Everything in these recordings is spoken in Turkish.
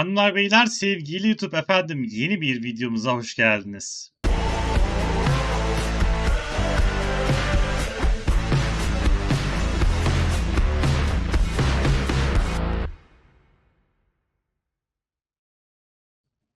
Hanımlar beyler sevgili YouTube efendim yeni bir videomuza hoş geldiniz.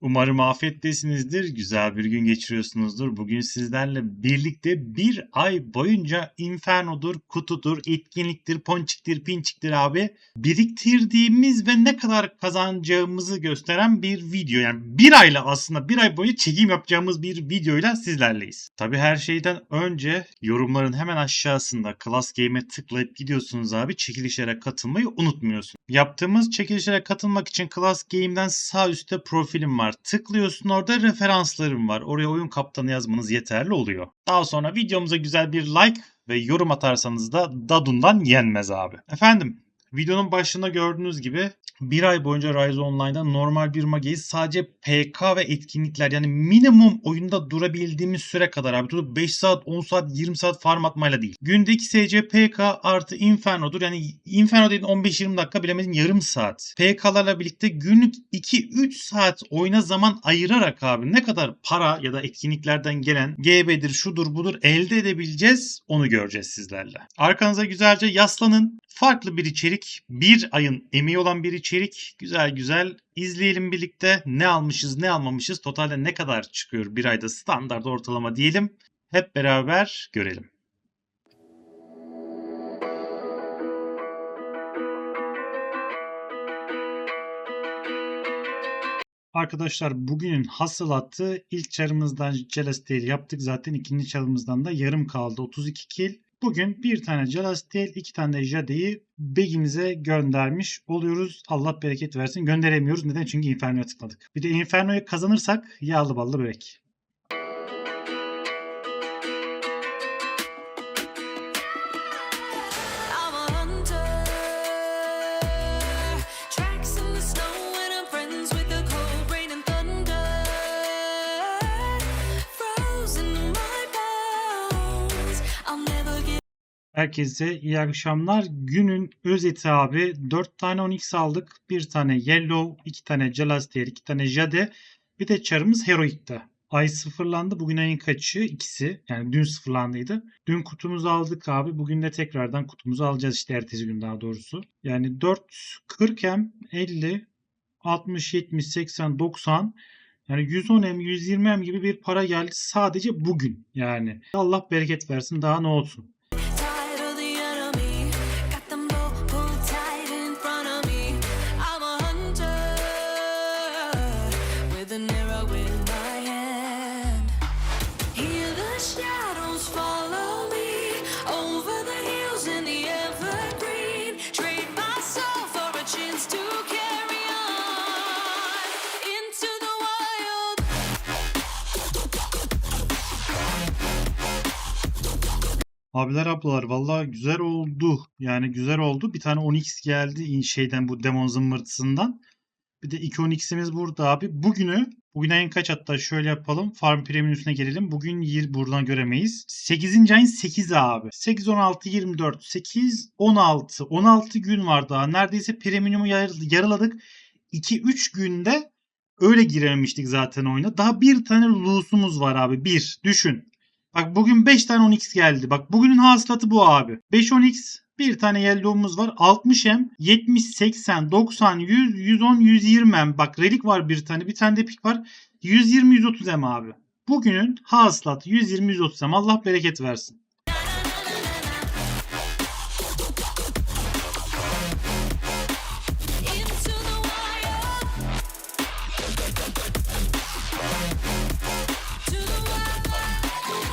Umarım afiyettesinizdir, güzel bir gün geçiriyorsunuzdur. Bugün sizlerle birlikte bir ay boyunca Inferno'dur, kutudur, etkinliktir, ponçiktir, pinçiktir abi biriktirdiğimiz ve ne kadar kazanacağımızı gösteren bir video. Yani bir ayla aslında bir ay boyunca çekim yapacağımız bir videoyla sizlerleyiz. Tabi her şeyden önce yorumların hemen aşağısında Class Game'e tıklayıp gidiyorsunuz abi. Çekilişlere katılmayı unutmuyorsun. Yaptığımız çekilişlere katılmak için Class Game'den sağ üstte profilim var. Tıklıyorsun orada referanslarım var. Oraya oyun kaptanı yazmanız yeterli oluyor. Daha sonra videomuza güzel bir like ve yorum atarsanız da Dadun'dan yenmez abi. Efendim Videonun başında gördüğünüz gibi bir ay boyunca Rise Online'da normal bir mageyi sadece PK ve etkinlikler yani minimum oyunda durabildiğimiz süre kadar abi. Tutup 5 saat, 10 saat, 20 saat farm atmayla değil. Gündeki SC PK artı Inferno'dur. Yani Inferno dediğin 15-20 dakika bilemedin yarım saat. PK'larla birlikte günlük 2-3 saat oyuna zaman ayırarak abi ne kadar para ya da etkinliklerden gelen GB'dir, şudur budur elde edebileceğiz onu göreceğiz sizlerle. Arkanıza güzelce yaslanın. Farklı bir içerik, bir ayın emeği olan bir içerik. Güzel güzel izleyelim birlikte. Ne almışız, ne almamışız, totalde ne kadar çıkıyor bir ayda standart ortalama diyelim. Hep beraber görelim. Arkadaşlar bugünün hasılatı ilk çarımızdan Celestial yaptık zaten ikinci çarımızdan da yarım kaldı 32 kill. Bugün bir tane Celestial, iki tane de Jade'yi Begimize göndermiş oluyoruz. Allah bereket versin. Gönderemiyoruz. Neden? Çünkü Inferno'ya tıkladık. Bir de Inferno'yu kazanırsak yağlı ballı börek. Herkese iyi akşamlar. Günün özeti abi. 4 tane Onyx aldık. Bir tane Yellow, iki tane Celestial, iki tane Jade. Bir de çarımız Heroic'te. Ay sıfırlandı. Bugün ayın kaçı? İkisi. Yani dün sıfırlandıydı. Dün kutumuzu aldık abi. Bugün de tekrardan kutumuzu alacağız işte ertesi gün daha doğrusu. Yani 4, 40 hem 50, 60, 70, 80, 90 yani 110 hem 120 hem gibi bir para geldi sadece bugün yani. Allah bereket versin daha ne olsun. Abiler ablalar vallahi güzel oldu. Yani güzel oldu. Bir tane 10x geldi şeyden bu demon zımbırtısından. Bir de 2 10x'imiz burada abi. Bugünü bugün ayın kaç hatta şöyle yapalım. Farm Premium üstüne gelelim. Bugün yir buradan göremeyiz. 8. ayın 8'i abi. 8 16 24 8 16 16 gün var daha. Neredeyse premium'u yar- yarıladık. 2 3 günde öyle girememiştik zaten oyuna. Daha bir tane loot'umuz var abi. Bir. Düşün. Bak bugün 5 tane 10x geldi. Bak bugünün hasılatı bu abi. 5 10x bir tane yellow'umuz var. 60 m 70 80 90 100 110 120 m. Bak relik var bir tane. Bir tane de pik var. 120 130 m abi. Bugünün hasılatı 120 130 m. Allah bereket versin.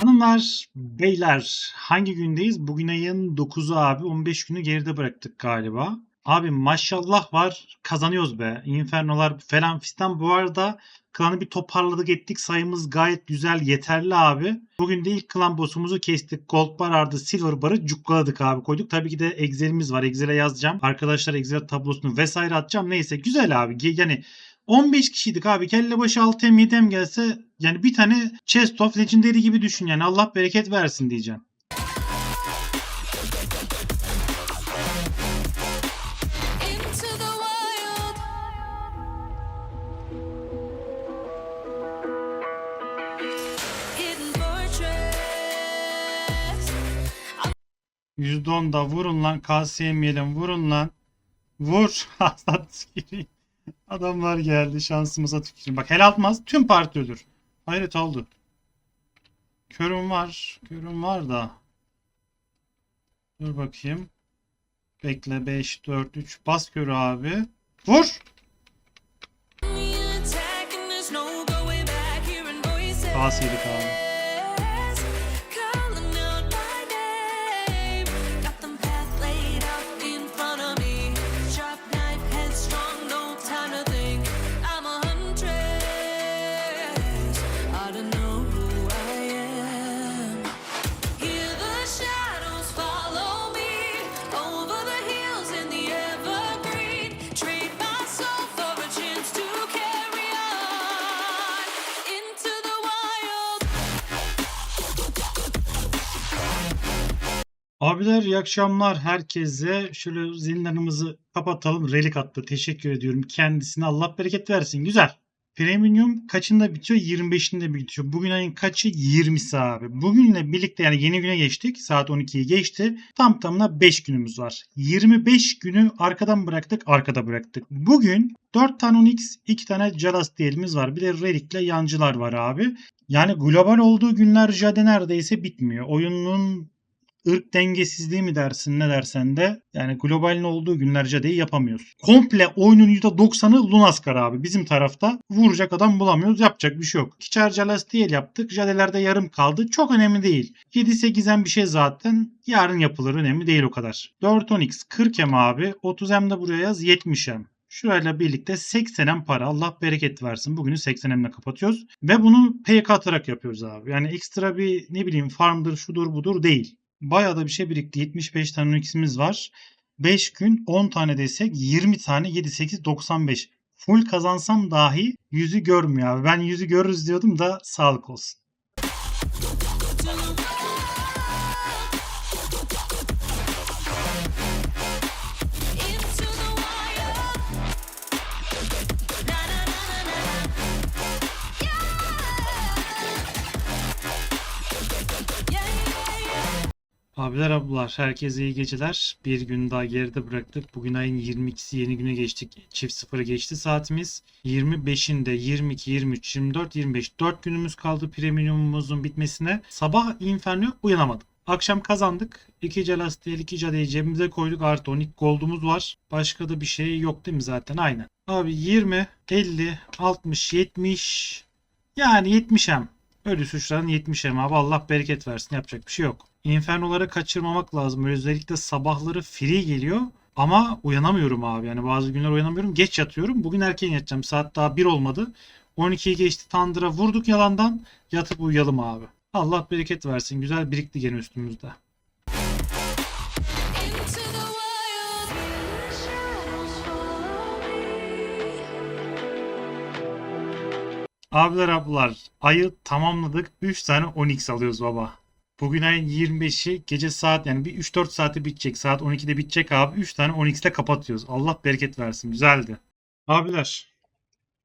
Hanımlar, beyler hangi gündeyiz? Bugün ayın 9'u abi. 15 günü geride bıraktık galiba. Abi maşallah var. Kazanıyoruz be. Infernolar falan fistan. Bu arada klanı bir toparladık ettik. Sayımız gayet güzel. Yeterli abi. Bugün de ilk klan boss'umuzu kestik. Gold bar artı silver barı cukkaladık abi. Koyduk. Tabii ki de Excel'imiz var. Excel'e yazacağım. Arkadaşlar Excel tablosunu vesaire atacağım. Neyse güzel abi. Yani 15 kişiydik abi. Kelle başı 6 hem 7 hem gelse yani bir tane chest of legendary gibi düşün yani Allah bereket versin diyeceğim. %10 da vurun lan. KS yemeyelim. Vurun lan. Vur. Aslan sikeyim. Adamlar geldi şansımıza tüküreyim. Bak helal atmaz tüm parti ölür. Hayret oldu. Körüm var. Körüm var da. Dur bakayım. Bekle 5, 4, 3. Bas körü abi. Vur. Kasiydik abi. Abiler iyi akşamlar herkese. Şöyle zindanımızı kapatalım. Relik attı. Teşekkür ediyorum kendisine. Allah bereket versin. Güzel. Premium kaçında bitiyor? 25'inde bitiyor. Bugün ayın kaçı? 20'si abi. Bugünle birlikte yani yeni güne geçtik. Saat 12'yi geçti. Tam tamına 5 günümüz var. 25 günü arkadan bıraktık, arkada bıraktık. Bugün 4 tane Onyx, 2 tane Jalas diyelimimiz var. Bir de Relik'le yancılar var abi. Yani global olduğu günler Jade neredeyse bitmiyor. Oyunun ırk dengesizliği mi dersin ne dersen de yani globalin olduğu günlerce de yapamıyoruz. Komple oyunun %90'ı Lunaskar abi. Bizim tarafta vuracak adam bulamıyoruz. Yapacak bir şey yok. Kiçer Celastiel yaptık. Jadelerde yarım kaldı. Çok önemli değil. 7-8'en bir şey zaten yarın yapılır. Önemli değil o kadar. 4 10x 40 em abi. 30 em de buraya yaz 70 em. Şurayla birlikte 80'en para. Allah bereket versin. Bugünü 80'emle kapatıyoruz. Ve bunu PK atarak yapıyoruz abi. Yani ekstra bir ne bileyim farmdır şudur budur değil. Bayağı da bir şey birikti. 75 tane Unix'imiz var. 5 gün 10 tane desek 20 tane 7 8 95. Full kazansam dahi yüzü görmüyor abi. Ben yüzü görürüz diyordum da sağlık olsun. Abiler ablalar herkese iyi geceler. Bir gün daha geride bıraktık. Bugün ayın 22'si yeni güne geçtik. Çift sıfırı geçti saatimiz. 25'inde 22, 23, 24, 25 4 günümüz kaldı premiumumuzun bitmesine. Sabah Inferno uyanamadım. Akşam kazandık. 2 Celestial 2 Cade'yi cebimize koyduk. Artı 12 gold'umuz var. Başka da bir şey yok değil mi zaten? Aynen. Abi 20, 50, 60, 70 yani 70'em. Ölü suçların 70'em abi. Allah bereket versin. Yapacak bir şey yok. Inferno'ları kaçırmamak lazım. Özellikle sabahları free geliyor. Ama uyanamıyorum abi. Yani bazı günler uyanamıyorum. Geç yatıyorum. Bugün erken yatacağım. Saat daha 1 olmadı. 12'yi geçti. Tandır'a vurduk yalandan. Yatıp uyuyalım abi. Allah bereket versin. Güzel birikti gene üstümüzde. Abiler ablalar ayı tamamladık. 3 tane 10x alıyoruz baba. Bugün ayın 25'i gece saat yani bir 3-4 saati bitecek. Saat 12'de bitecek abi. 3 tane 10x'te kapatıyoruz. Allah bereket versin. Güzeldi. Abiler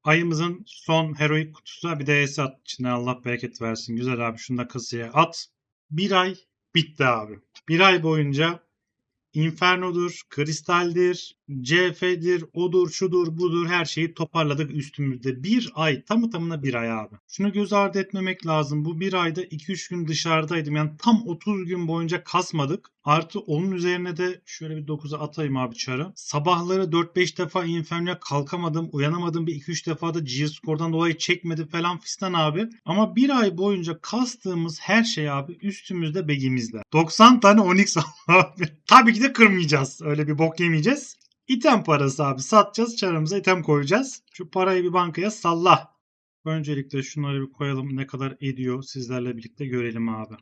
ayımızın son heroik kutusu bir de ES at içine Allah bereket versin. Güzel abi şunu da kasaya at. Bir ay bitti abi. Bir ay boyunca Inferno'dur, Kristal'dir, CF'dir, odur, şudur, budur her şeyi toparladık üstümüzde. Bir ay, tamı tamına bir ay abi. Şunu göz ardı etmemek lazım. Bu bir ayda 2-3 gün dışarıdaydım. Yani tam 30 gün boyunca kasmadık. Artı onun üzerine de şöyle bir 9'a atayım abi çarı. Sabahları 4-5 defa Inferno'ya kalkamadım. Uyanamadım bir 2-3 defa da Geoscore'dan dolayı çekmedi falan fistan abi. Ama bir ay boyunca kastığımız her şey abi üstümüzde begimizde. 90 tane Onyx abi. Tabii ki de kırmayacağız. Öyle bir bok yemeyeceğiz. İtem parası abi. Satacağız. Çarımıza item koyacağız. Şu parayı bir bankaya salla. Öncelikle şunları bir koyalım. Ne kadar ediyor sizlerle birlikte görelim abi.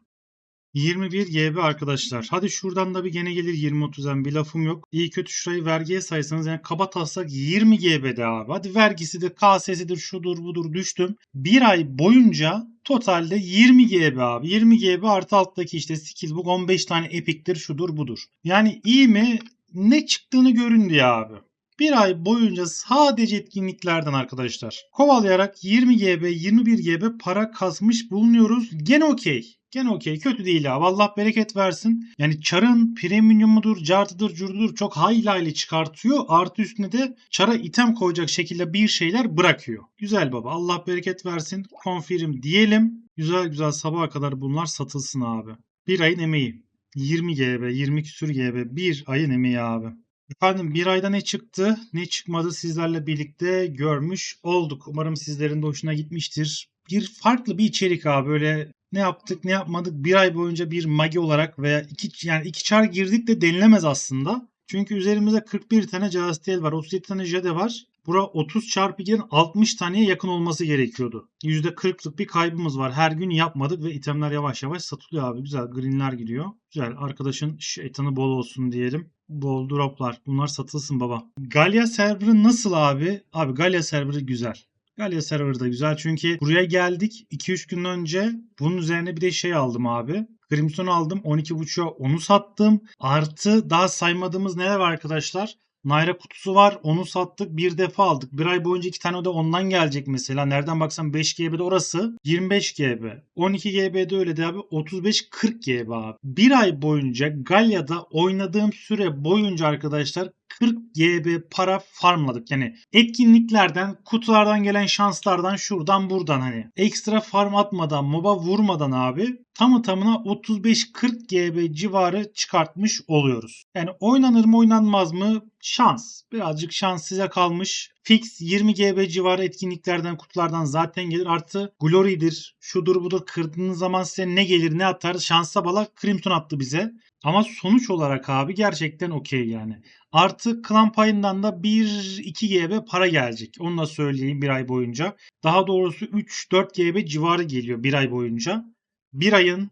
21 GB arkadaşlar. Hadi şuradan da bir gene gelir 20-30'dan bir lafım yok. İyi kötü şurayı vergiye saysanız yani kaba taslak 20 GB'de abi. Hadi vergisidir, KS'sidir, şudur budur düştüm. Bir ay boyunca totalde 20 GB abi. 20 GB artı alttaki işte Skillbook 15 tane epiktir şudur budur. Yani iyi mi? Ne çıktığını görün diye abi. Bir ay boyunca sadece etkinliklerden arkadaşlar. Kovalayarak 20 GB, 21 GB para kasmış bulunuyoruz. Gene okey. Gene okey. Kötü değil abi. Allah bereket versin. Yani Char'ın premiumudur, cartıdır, curdudur çok hayli hayli çıkartıyor. Artı üstüne de Char'a item koyacak şekilde bir şeyler bırakıyor. Güzel baba. Allah bereket versin. Confirm diyelim. Güzel güzel sabaha kadar bunlar satılsın abi. Bir ayın emeği. 20 GB, 20 küsür GB. Bir ayın emeği abi. Efendim bir ayda ne çıktı, ne çıkmadı sizlerle birlikte görmüş olduk. Umarım sizlerin de hoşuna gitmiştir. Bir farklı bir içerik abi böyle ne yaptık ne yapmadık bir ay boyunca bir magi olarak veya iki yani iki çar girdik de denilemez aslında. Çünkü üzerimizde 41 tane Castiel var, 37 tane Jade var. Bura 30 çarpı 2'den 60 taneye yakın olması gerekiyordu. %40'lık bir kaybımız var. Her gün yapmadık ve itemler yavaş yavaş satılıyor abi. Güzel greenler gidiyor. Güzel arkadaşın şeytanı bol olsun diyelim. Bol droplar. Bunlar satılsın baba. Galya serverı nasıl abi? Abi Galya serverı güzel. Galya server da güzel çünkü buraya geldik 2-3 gün önce bunun üzerine bir de şey aldım abi. Crimson aldım 12.5'a onu sattım. Artı daha saymadığımız neler var arkadaşlar? Naira kutusu var. Onu sattık. Bir defa aldık. Bir ay boyunca iki tane de ondan gelecek mesela. Nereden baksan 5 GB'de orası 25 GB. 12 GB'de öyle de abi. 35-40 GB abi. Bir ay boyunca Galya'da oynadığım süre boyunca arkadaşlar 40 GB para farmladık. Yani etkinliklerden, kutulardan gelen şanslardan şuradan buradan hani ekstra farm atmadan, moba vurmadan abi tamı tamına 35-40 GB civarı çıkartmış oluyoruz. Yani oynanır mı oynanmaz mı? Şans. Birazcık şans size kalmış. Fix 20 GB civarı etkinliklerden, kutulardan zaten gelir. Artı Glory'dir, şudur budur kırdığınız zaman size ne gelir ne atar. Şansa bala Crimson attı bize. Ama sonuç olarak abi gerçekten okey yani. Artı klan payından da 1-2 GB para gelecek. Onu da söyleyeyim bir ay boyunca. Daha doğrusu 3-4 GB civarı geliyor bir ay boyunca. Bir ayın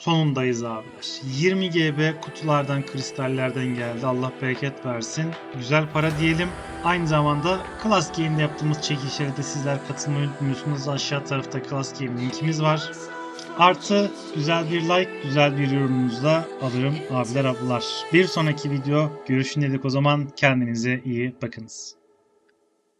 sonundayız abiler. 20 GB kutulardan, kristallerden geldi. Allah bereket versin. Güzel para diyelim. Aynı zamanda Class Game'de yaptığımız çekilişlere de sizler katılmayı unutmuyorsunuz. Aşağı tarafta Class Game linkimiz var. Artı güzel bir like, güzel bir yorumunuzla alırım abiler ablalar. Bir sonraki video görüşün dedik o zaman kendinize iyi bakınız.